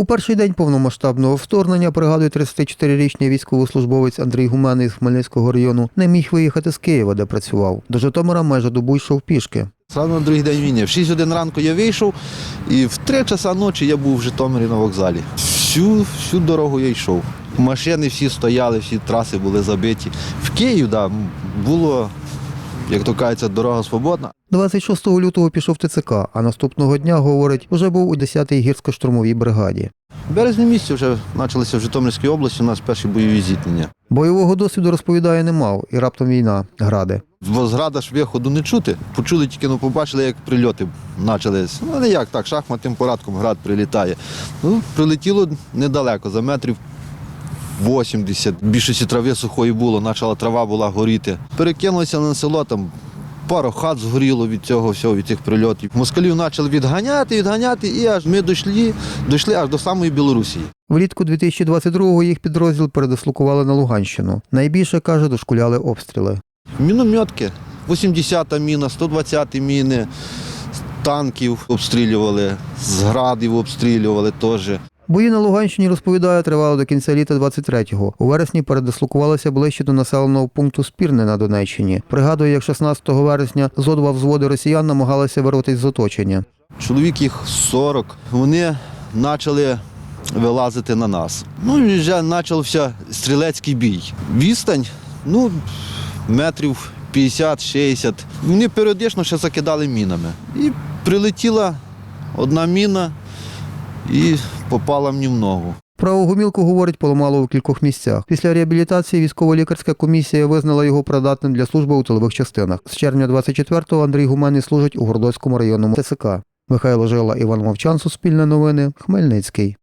У перший день повномасштабного вторгнення, пригадує 34-річний військовослужбовець Андрій Гуменний з Хмельницького району, не міг виїхати з Києва, де працював. До Житомира майже добу йшов пішки. Сразу на другий день війни. В 6 годин ранку я вийшов, і в 3 часа ночі я був в Житомирі на вокзалі. Всю, всю дорогу я йшов. Машини всі стояли, всі траси були забиті. В Київ, да, було, як то кажеться, дорога свободна. 26 лютого пішов ТЦК, а наступного дня, говорить, уже був у 10-й гірсько-штурмовій бригаді. В березні місяці вже почалися в Житомирській області у нас перші бойові зіткнення. Бойового досвіду розповідає не мав, і раптом війна, гради. Бо зграда ж виходу не чути. Почули тільки, ну побачили, як прильоти почались. Ну не як так, шахматним порадком град прилітає. Ну, прилетіло недалеко, за метрів 80. Більшості трави сухої було, почала трава була горіти. Перекинулися на село, там пару хат згоріло від цього всього, від цих прильотів. Москалів почали відганяти, відганяти, і аж ми дійшли, дійшли аж до самої Білорусі. Влітку 2022-го їх підрозділ передислокували на Луганщину. Найбільше, каже, дошкуляли обстріли. Мінометки, 80-та міна, 120-ті міни, танків обстрілювали, з градів обстрілювали теж. Бої на Луганщині, розповідає, тривали до кінця літа 23-го. У вересні передислокувалися ближче до населеного пункту Спірне на Донеччині. Пригадує, як 16 вересня зо два взводи росіян намагалися вирватися з оточення. Чоловік їх 40. Вони почали вилазити на нас. Ну і вже почався стрілецький бій. Відстань, ну, метрів 50-60. Вони періодично ще закидали мінами. І прилетіла одна міна і попала мені в ногу. Праву гумілку, говорить, поламало у кількох місцях. Після реабілітації військово-лікарська комісія визнала його придатним для служби у тилових частинах. З червня 24-го Андрій Гуменний служить у Гордоцькому районному ТСК. Михайло Жила, Іван Мовчан, Суспільне новини, Хмельницький.